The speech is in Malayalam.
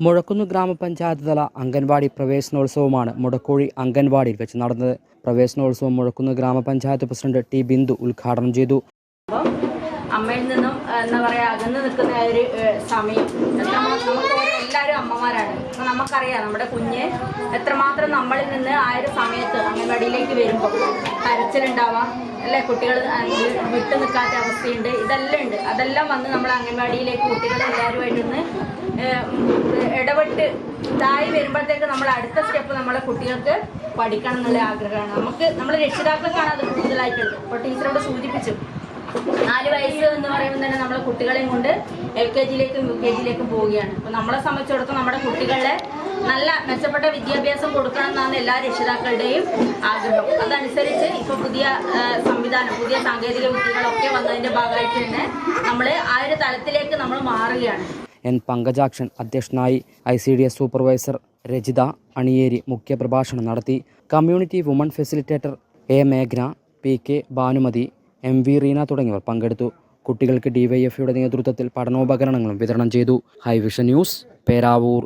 മുഴക്കുന്ന് ഗ്രാമപഞ്ചായത്ത് തല അംഗൻവാടി പ്രവേശനോത്സവമാണ് മുടക്കോഴി അംഗൻവാടിയിൽ വെച്ച് നടന്നത്. പ്രവേശനോത്സവം മുഴക്കുന്ന് ഗ്രാമപഞ്ചായത്ത് പ്രസിഡന്റ് ടി ബിന്ദു ഉദ്ഘാടനം ചെയ്തു. അമ്മയിൽ നിന്നും എന്താ പറയുക അകന്ന് നിൽക്കുന്ന ഒരു സമയം. എല്ലാവരും അമ്മമാരാണ്. അപ്പം നമുക്കറിയാം നമ്മുടെ കുഞ്ഞ് എത്രമാത്രം നമ്മളിൽ നിന്ന് ആ ഒരു സമയത്ത് അംഗൻവാടിയിലേക്ക് വരുമ്പോൾ കരച്ചിലുണ്ടാവാം അല്ലെ? കുട്ടികൾ വിട്ടു നിൽക്കാത്ത അവസ്ഥയുണ്ട്. ഇതെല്ലാം ഉണ്ട്. അതെല്ലാം വന്ന് നമ്മൾ അംഗൻവാടിയിലേക്ക് കുട്ടികൾ എല്ലാവരുമായിട്ടൊന്ന് ഇടപെട്ട് ഇതായി വരുമ്പോഴത്തേക്ക് നമ്മൾ അടുത്ത സ്റ്റെപ്പ് നമ്മളെ കുട്ടികൾക്ക് പഠിക്കണം എന്നുള്ള ആഗ്രഹമാണ്. നമുക്ക് നമ്മൾ രക്ഷിതാക്കൾക്കാണ് അത് കൂടുതലായിട്ടുള്ളത്. ഇപ്പോൾ ടീച്ചറോട് സൂചിപ്പിച്ചു. നാല് വയസ്സ് എന്ന് പറയുമ്പോൾ തന്നെ നമ്മളെ കുട്ടികളെയും കൊണ്ട് എൽ കെ ജിയിലേക്കും യു കെ ജിയിലേക്കും പോവുകയാണ്. അപ്പോൾ നമ്മളെ സംബന്ധിച്ചിടത്തോളം നമ്മുടെ കുട്ടികളെ നല്ല മെച്ചപ്പെട്ട വിദ്യാഭ്യാസം കൊടുക്കണം എന്നാണ് എല്ലാ രക്ഷിതാക്കളുടെയും ആഗ്രഹം. അതനുസരിച്ച് ഇപ്പോൾ പുതിയ സംവിധാനം പുതിയ സാങ്കേതിക വിദ്യകളൊക്കെ വന്നതിന്റെ ഭാഗമായിട്ട് തന്നെ നമ്മൾ ആ ഒരു തലത്തിലേക്ക് നമ്മൾ മാറുകയാണ്. എൻ പങ്കജാക്ഷൻ അധ്യക്ഷനായി I C D S supervisor Rajitha Aniyeri മുഖ്യപ്രഭാഷണം നടത്തി. Community woman facilitator A മേഘ്ന P K Bhanumathi M V Reena തുടങ്ങിയവർ പങ്കെടുത്തു. കുട്ടികൾക്ക് ഡിവൈഎഫ്ഐയുടെ നേതൃത്വത്തിൽ പഠനോപകരണങ്ങളും വിതരണം ചെയ്തു. Hi Vision news Peravoor.